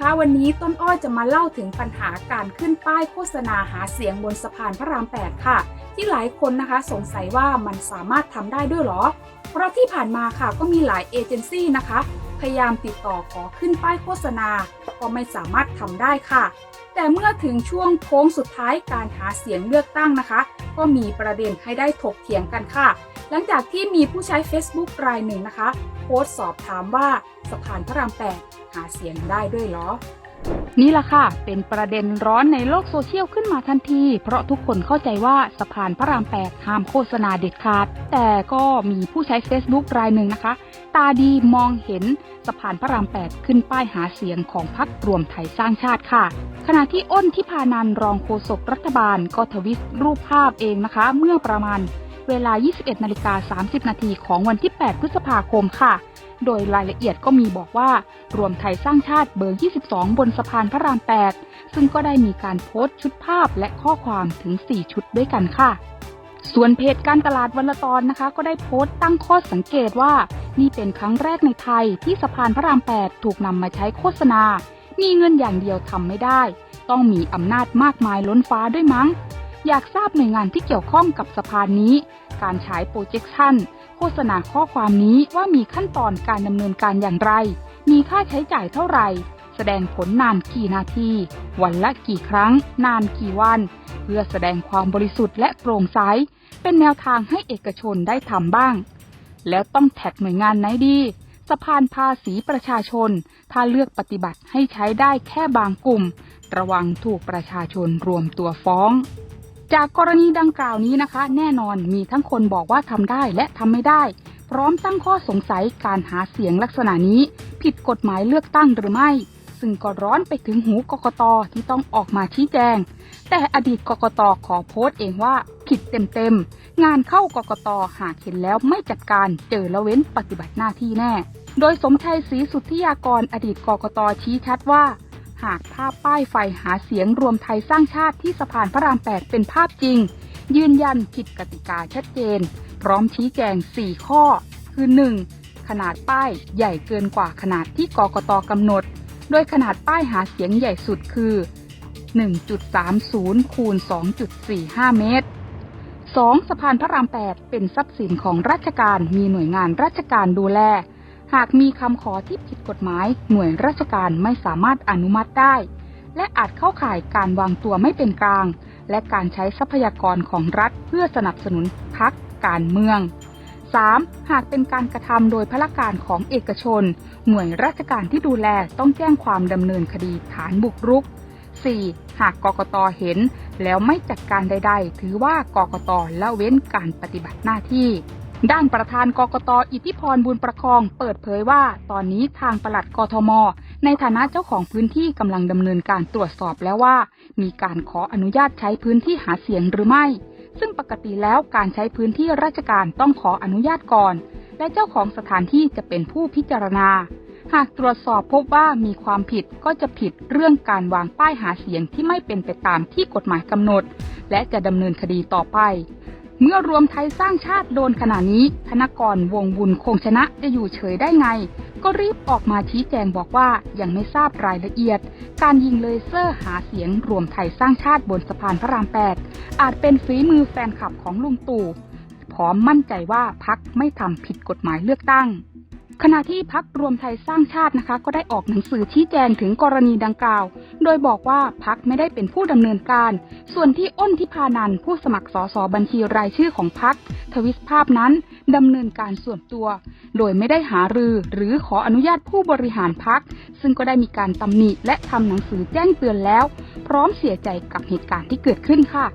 คะวันนี้ต้นอ้อจะมาเล่าถึงปัญหาการขึ้นป้ายโฆษณาหาเสียงบนสะพานพระราม 8 ค่ะ ที่หลายคนนะคะสงสัยว่ามันสามารถทำได้ด้วยหรอ เพราะที่ผ่านมาค่ะก็มีหลายเอเจนซี่นะคะ พยายามติดต่อขอขึ้นป้ายโฆษณา ก็ไม่สามารถทำได้ค่ะ แต่เมื่อถึงช่วงโค้งสุดท้ายการหาเสียงเลือกตั้งนะคะ ก็มีประเด็นให้ได้ถกเถียงกันค่ะ หลังจากที่มีผู้ใช้ Facebook รายหนึ่งนะคะ โพสต์สอบถามว่าสะพานพระราม 8 หาเสียงได้ด้วยหรอ นี่แหละค่ะ เป็นประเด็นร้อนในโลกโซเชียลขึ้นมาทันที เพราะทุกคนเข้าใจว่าสะพานพระราม8ห้ามโฆษณาเด็ดขาด แต่ก็มีผู้ใช้ Facebook รายหนึ่งนะคะ ตาดีมองเห็นสะพานพระราม8ขึ้นป้ายหาเสียงของพรรครวมไทยสร้างชาติค่ะขณะที่อ้นที่พานันรองโฆษกรัฐบาลก็ทวิตรูปภาพเองนะคะ เมื่อประมาณเวลา 21นาฬิกา30 นาทีของวันที่ 8 พฤษภาคมค่ะ โดยรายละเอียดก็มีบอกว่า รวมไทยสร้างชาติเบอร์ 22 บนสะพานพระราม 8 ซึ่งก็ได้มีการโพสต์ชุดภาพและข้อความถึง 4 ชุดด้วยกันค่ะ ส่วนเพจการตลาดวันละตอนนะคะ ก็ได้โพสต์ตั้งข้อสังเกตว่า นี่เป็นครั้งแรกในไทยที่สะพานพระราม 8 ถูกนำมาใช้โฆษณา มีเงินอย่างเดียวทำไม่ได้ ต้องมีอำนาจมากมายล้นฟ้าด้วยมั้ง อยากทราบหน่วยงานที่เกี่ยวข้องกับสะพานนี้ การฉายโปรเจคชั่น ฆษณาข้อความนี้ว่ามีขั้นตอนการดำเนินการอย่างไร มีค่าใช้จ่ายเท่าไหร่ แสดงผลนานกี่นาที วันละกี่ครั้ง นานกี่วัน เพื่อแสดงความบริสุทธิ์และโปร่งใส เป็นแนวทางให้เอกชนได้ทำบ้าง แล้วต้องแท็กหน่วยงานไหนดีสะพานภาษีประชาชน ถ้าเลือกปฏิบัติให้ใช้ได้แค่บางกลุ่ม ระวังถูกประชาชนรวมตัวฟ้อง จากกรณีดังกล่าวนี้นะคะ แน่นอนมีทั้งคนบอกว่าทำได้และทำไม่ได้ พร้อมตั้งข้อสงสัยการหาเสียงลักษณะนี้ ผิดกฎหมายเลือกตั้งหรือไม่ ซึ่งก็ร้อนไปถึงหูกกตที่ต้องออกมาชี้แจง แต่อดีตกกตขอโพสต์เองว่าผิดเต็มๆ งานเข้ากกตหากเห็นแล้วไม่จัดการเจอละเว้นปฏิบัติหน้าที่แน่ โดยสมชัยศรีสุทธิยากรอดีตกกตชี้ชัดว่า หากภาพป้ายไฟหาเสียงรวมไทยสร้างชาติที่สะพานพระราม 8 เป็นภาพจริง ยืนยันผิดกติกาชัดเจน พร้อมชี้แจง 4 ข้อ คือ 1. ขนาดป้ายใหญ่เกินกว่าขนาดที่กกตกำหนด โดยขนาดป้ายหาเสียงใหญ่สุดคือ 1.30คูณ2.45 เมตร 2. สะพานพระราม 8 เป็นทรัพย์สินของราชการมีหน่วยงานราชการดูแล หากมีคำขอที่ผิดกฎหมาย หน่วยราชการไม่สามารถอนุมัติได้ และอาจเข้าข่ายการวางตัวไม่เป็นกลาง และการใช้ทรัพยากรของรัฐเพื่อสนับสนุนพรรคการเมือง 3. หากเป็นการกระทำโดยพละการของเอกชน หน่วยราชการที่ดูแลต้องแจ้งความดำเนินคดีฐานบุกรุก 4. หากกกตเห็น แล้วไม่จัดการใด ๆ ถือว่ากกตละเว้นการปฏิบัติหน้าที่ ด้านประธานกกตอิทธิพรบุญประคอง เปิดเผยว่า ตอนนี้ทางปลัดกทม ในฐานะเจ้าของพื้นที่กำลังดำเนินการตรวจสอบแล้วว่า มีการขออนุญาตใช้พื้นที่หาเสียงหรือไม่ ซึ่งปกติแล้วการใช้พื้นที่ราชการต้องขออนุญาตก่อน และเจ้าของสถานที่จะเป็นผู้พิจารณา หากตรวจสอบพบว่ามีความผิดก็จะผิดเรื่องการวางป้ายหาเสียงที่ไม่เป็นไปตามที่กฎหมายกำหนด และจะดำเนินคดีต่อไป เมื่อรวมไทยสร้างชาติโดนขณะนี้ ธนกรวงบุญคงชนะจะอยู่เฉยได้ไง ก็รีบออกมาชี้แจงบอกว่ายังไม่ทราบรายละเอียด การยิงเลเซอร์หาเสียงรวมไทยสร้างชาติบนสะพานพระราม 8 อาจเป็นฝีมือแฟนคลับของลุงตู่พร้อมมั่นใจว่าพักไม่ทำผิดกฎหมายเลือกตั้ง ขณะที่พักรวมไทยสร้างชาตินะคะ ก็ได้ออกหนังสือชี้แจงถึงกรณีดังกล่าว โดยบอกว่าพักไม่ได้เป็นผู้ดำเนินการ ส่วนที่อ้นทิพานันผู้สมัครสอสอบัญชีรายชื่อของพักทวิสภาพนั้นดำเนินการส่วนตัว โดยไม่ได้หารือ หรือขออนุญาตผู้บริหารพักซึ่งก็ได้มีการตำหนิและทำหนังสือแจ้งเตือนแล้ว พร้อมเสียใจกับเหตุการณ์ที่เกิดขึ้นค่ะ